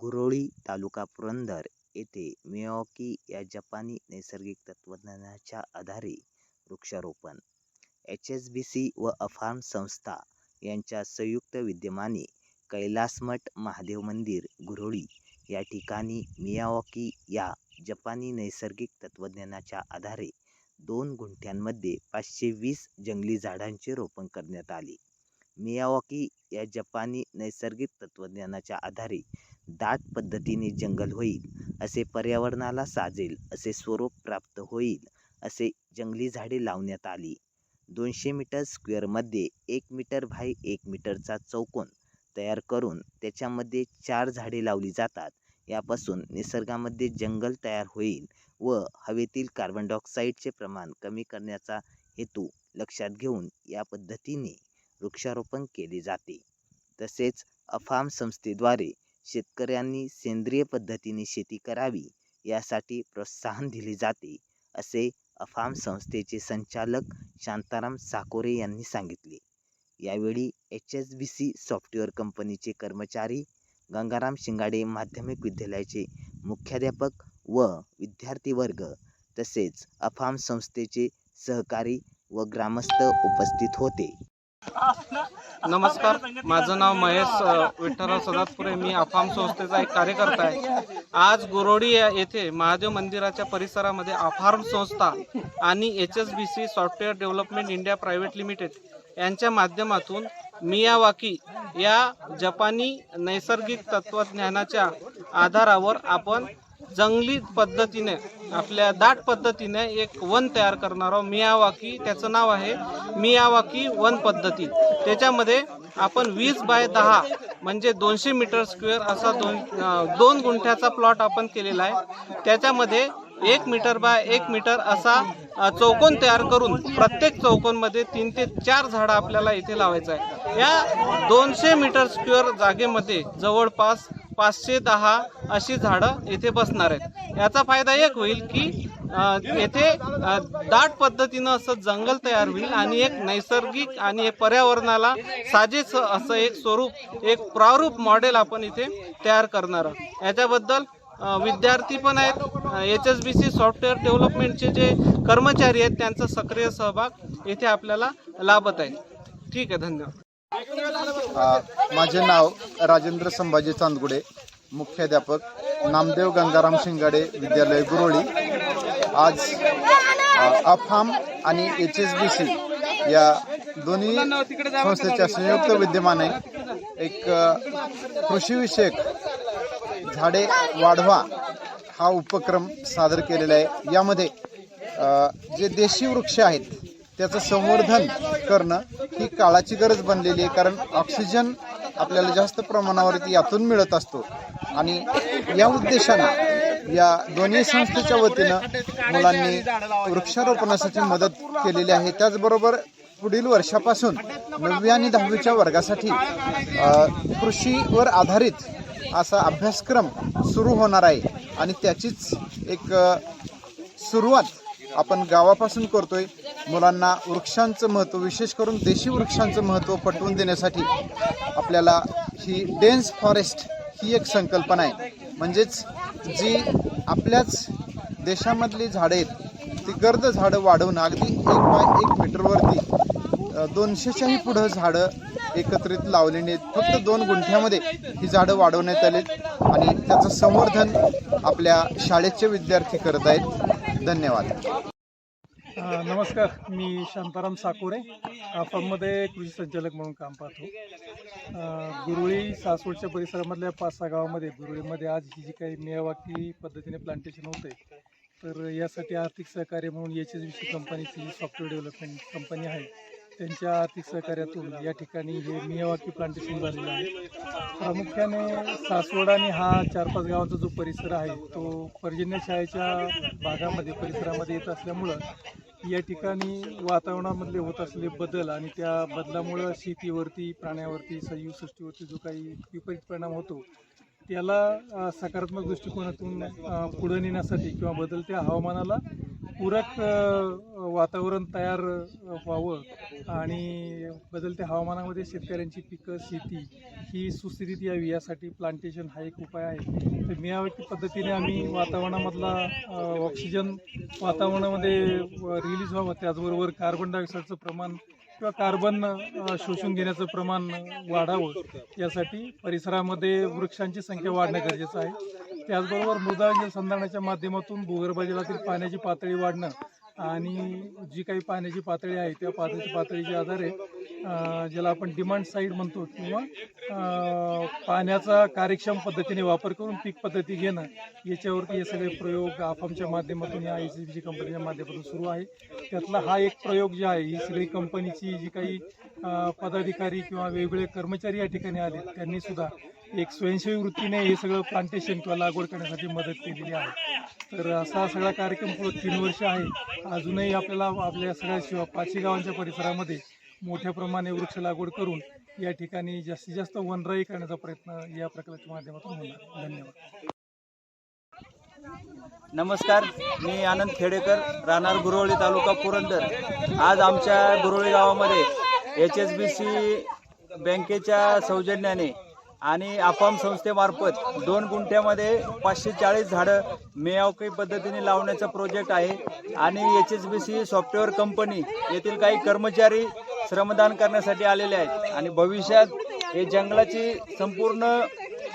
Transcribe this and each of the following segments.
गुरोळी तालुका पुरंदर येथे मियावाकी या जपानी नैसर्गिक तत्त्वज्ञानाच्या आधारे वृक्षारोपण. एच एस बी सी व अफार्म संस्था यांच्या संयुक्त विद्यमाने कैलासमठ महादेव मंदिर गुरोळी या ठिकाणी मियावॉकी या जपानी नैसर्गिक तत्त्वज्ञानाच्या आधारे दोन गुंठ्यांमध्ये पाचशे वीस जंगली झाडांचे रोपण करण्यात आले. मियावॉकी या जपानी नैसर्गिक तत्त्वज्ञानाच्या आधारे दाट पद्धतीने जंगल होईल असे पर्यावरणाला साजेल असे स्वरूप प्राप्त होईल असे जंगली झाडे लावण्यात आली. दोनशे मीटर स्क्वेअरमध्ये एक मीटर बाय एक मीटरचा चौकोन तयार करून त्याच्यामध्ये चार झाडे लावली जातात. यापासून निसर्गामध्ये जंगल तयार होईल व हवेतील कार्बन डायऑक्साईडचे प्रमाण कमी करण्याचा हेतू लक्षात घेऊन या पद्धतीने वृक्षारोपण केले जाते. तसेच अफाम संस्थेद्वारे शेतकऱ्यांनी सेंद्रिय पद्धतीने शेती करावी यासाठी प्रोत्साहन दिले जाते असे अफाम संस्थेचे संचालक शांताराम साकोरे यांनी सांगितले. यावेळी H S B C software कंपनीचे कर्मचारी गंगाराम शिंगाडे माध्यमिक विद्यालयाचे मुख्याध्यापक व विद्यार्थी वर्ग तसेच अफाम संस्थेचे सहकारी व ग्रामस्थ उपस्थित होते. नमस्कार माझं नाव महेश विठ्ठलराव सदातपुरे मी आफाम संस्थेचा एक कार्यकर्ता आहे. आज गोरोडी येथे महादेव मंदिराच्या परिसरामध्ये अफार्म संस्था आणि H S B C software development India private limited यांच्या माध्यमातून मियावाकी या जपानी नैसर्गिक तत्वज्ञानाच्या आधारावर आपण जंगली पद्धतीने आपल्या दाट पद्धतीने एक वन तयार करणार आहोत. मियावाकी त्याचं नाव आहे मियावाकी वन पद्धती. त्याच्यामध्ये आपण वीस बाय दहा म्हणजे दोनशे मीटर स्क्वेअर असा दोन दोन गुंठ्याचा प्लॉट आपण केलेला आहे. त्याच्यामध्ये एक मीटर बाय एक मीटर असा चौकोन तयार करून प्रत्येक चौकोनमध्ये तीन ते चार झाडं आपल्याला इथे लावायचं आहे. या दोनशे मीटर स्क्वेअर जागेमध्ये जवळपास पाचशे दहा अशी झाडं इथे बसणार आहेत. याचा फायदा एक होईल की येथे दाट पद्धतीनं असं जंगल तयार होईल आणि एक नैसर्गिक आणि एक पर्यावरणाला साजेस असं एक स्वरूप एक प्रारूप मॉडेल आपण इथे तयार करणार आहोत. याच्याबद्दल विद्यार्थी पण आहेत. H S B C software डेव्हलपमेंटचे जे कर्मचारी आहेत त्यांचा सक्रिय सहभाग इथे आपल्याला लाभत आहे. ठीक आहे धन्यवाद. माझे नाव राजेंद्र संभाजी चांदगुडे मुख्याध्यापक नामदेव गंगाराम शिंगाडे विद्यालय गुरोळी. आज अफाम आणि एच एस बी सी या दोन्ही संस्थेच्या संयुक्त विद्यमाने एक कृषीविषयक झाडे वाढवा हा उपक्रम सादर केलेला आहे. यामध्ये जे देशी वृक्ष आहेत त्याचं संवर्धन करणं ही काळाची गरज बनलेली आहे कारण ऑक्सिजन आपल्याला जास्त प्रमाणावरती यातून मिळत असतो. आणि या उद्देशानं या दोन्ही संस्थेच्या वतीनं मुलांनी वृक्षारोपणासाठी मदत केलेली आहे. त्याचबरोबर पुढील वर्षापासून नववी आणि दहावीच्या वर्गासाठी कृषीवर आधारित असा अभ्यासक्रम सुरू होणार आहे. आणि त्याचीच एक सुरुवात आपण गावापासून करतोय. मुलांना वृक्षांचं महत्त्व विशेष करून देशी वृक्षांचं महत्त्व पटवून देण्यासाठी आपल्याला ही डेन्स फॉरेस्ट ही एक संकल्पना आहे. म्हणजेच जी आपल्याच देशामधली झाडं आहेत ती गर्द झाडं वाढवणं. अगदी एक बाय एक मीटरवरती दोनशेच्याही पुढं झाडं एकत्रित लावलेली आहेत. फक्त दोन गुंठ्यामध्ये ही झाडं वाढवण्यात आलीत आणि त्याचं संवर्धन आपल्या शाळेचे विद्यार्थी करत आहेत. धन्यवाद. नमस्कार मी शांताराम साकोरे आफाममध्ये कृषी संचालक म्हणून काम पाहतो. गुरुळी सासवडच्या परिसरामधल्या पाच सहा गावामध्ये गुरुळीमध्ये आज ही जी काही मेवाकी पद्धतीने प्लांटेशन होते तर यासाठी आर्थिक सहकार्य म्हणून एच एस बी सी कंपनीची जी सॉफ्टवेअर डेव्हलपमेंट कंपनी आहे त्यांच्या आर्थिक सहकार्यातून या ठिकाणी हे मियावाकी प्लांटेशन झालेलं आहे. प्रामुख्याने सासवड आणि हा चार पाच गावांचा जो परिसर आहे तो पर्जन्य शाळेच्या भागामध्ये परिसरामध्ये येत असल्यामुळं या ठिकाणी वातावरणामधले होत असलेले बदल आणि त्या बदलामुळं शेतीवरती प्राण्यावरती सजीवसृष्टीवरती जो काही विपरीत परिणाम होतो त्याला सकारात्मक दृष्टिकोनातून पुढे नेण्यासाठी किंवा बदलत्या हवामानाला पूरक वातावरण तयार व्हावं आणि बदलत्या हवामानामध्ये शेतकऱ्यांची पिकं शेती ही सुस्थितीत यावी यासाठी प्लांटेशन हा एक उपाय आहे. तर मियावटी पद्धतीने आम्ही वातावरणामधला ऑक्सिजन वातावरणामध्ये रिलीज व्हावं. त्याचबरोबर कार्बन डायऑक्साईडचं प्रमाण किंवा कार्बन शोषून घेण्याचं प्रमाण वाढावं यासाठी परिसरामध्ये वृक्षांची संख्या वाढणं गरजेचं आहे. त्याचबरोबर मृदा जल संधारणाच्या माध्यमातून भूगर्भ जलातील पाण्याची पातळी वाढणं आणि जी काही पाण्याची पातळी आहे त्या पाण्याची पातळीच्या आधारे ज्याला आपण डिमांड साईड म्हणतो किंवा पाण्याचा कार्यक्षम पद्धतीने वापर करून पीक पद्धती घेणं याच्यावरती हे सगळे प्रयोग आफामच्या माध्यमातून या आय सी बी कंपनीच्या माध्यमातून सुरू आहे. त्यातला हा एक प्रयोग जे आहे ही सगळी कंपनीची जी काही पदाधिकारी किंवा वेगवेगळे कर्मचारी या ठिकाणी आले त्यांनी सुद्धा एक स्वयंसेवी वृत्तीने हे सगळं प्लांटेशन किंवा लागवड करण्यासाठी मदत केलेली आहे. तर असा सगळा कार्यक्रम पुढे तीन वर्ष आहे. अजूनही आपल्याला आपल्या सगळ्या शिवा पाचही गावांच्या परिसरामध्ये मोठ्या प्रमाणे वृक्ष लागवड करून या ठिकाणी जास्तीत जास्त वनराई करण्याचा प्रयत्न या प्रकल्पाच्या माध्यमातून होणार धन्यवाद. नमस्कार मी आनंद खेडेकर राहणार गुरवळी तालुका पुरंदर. आज आमच्या गुरवळी गावामध्ये एच एस बी सी बँकेच्या सौजन्याने आणि आपाम संस्थेमार्फत दोन गुंठ्यामध्ये पाचशे चाळीस झाडं मेयावकी पद्धतीने लावण्याचा प्रोजेक्ट आहे. आणि H S B C software company येथील काही कर्मचारी श्रमदान करण्यासाठी आलेले आहेत. आणि भविष्यात हे जंगलाची संपूर्ण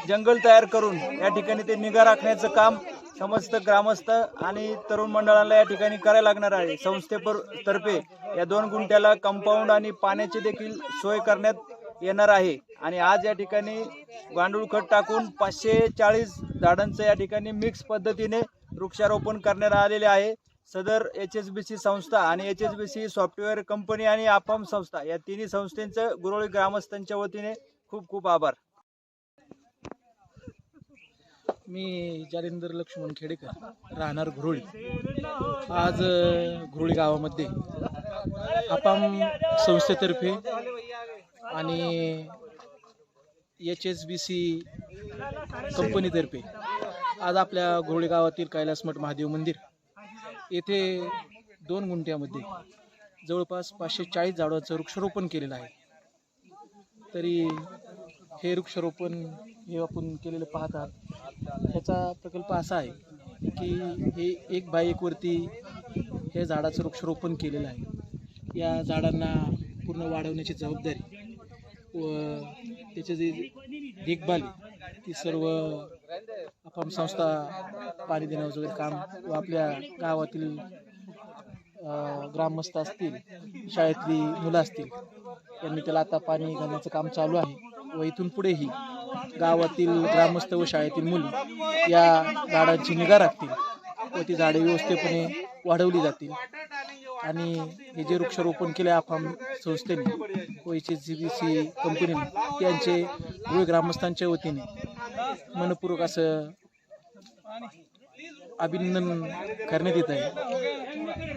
जंगल तयार करून या ठिकाणी ते निगा राखण्याचं काम समस्त ग्रामस्थ आणि तरुण मंडळाला या ठिकाणी करायला लागणार आहे. संस्थेपर तर्फे या दोन गुंठ्याला कंपाऊंड आणि पाण्याची देखील सोय करण्यात येणार आहे. आणि आज या ठिकाणी गांडूळ खत टाकून पाचशे चाळीस झाडांचं या ठिकाणी मिक्स पद्धतीने वृक्षारोपण करण्यात आलेले आहे. सदर एच एस बी सी संस्था आणि H S B C software company आणि आपाम संस्था या तिन्ही संस्थेचं गुरोळी ग्रामस्थांच्या वतीने खूप खूप आभार. मी जालिंदर लक्ष्मण खेडेकर राहणार घुरुळी आज घुरुळी गावामध्ये आपाम संस्थेतर्फे आणि एच एस बी सी कंपनीतर्फे आज आपल्या घोरळी गावातील कैलासमठ महादेव मंदिर येथे दोन गुंठ्यामध्ये जवळपास पाचशे चाळीस झाडांचं वृक्षारोपण केलेलं आहे. तरी हे वृक्षारोपण हे आपण केलेलं पाहतात ह्याचा प्रकल्प असा आहे की हे एक बाय एकवरती हे झाडाचं वृक्षारोपण केलेलं आहे. या झाडांना पूर्ण वाढवण्याची जबाबदारी व त्याचे जे देखभाल ती सर्व आपण संस्था पाणी देण्याचं वगैरे काम व आपल्या गावातील ग्रामस्थ असतील शाळेतली मुलं असतील त्यांनी त्याला आता पाणी घालण्याचं काम चालू आहे व इथून पुढेही गावातील ग्रामस्थ व शाळेतील मुली या झाडांची निगा राखतील व ती झाडे व्यवस्थितपणे वाढवली जातील. आणि हे जे वृक्षारोपण केले आफाम संस्थेने व एच एस बी सी कंपनीने यांचे धुळे ग्रामस्थांच्या वतीने मनपूर्वक असं अभिनंदन करण्यात येत आहे.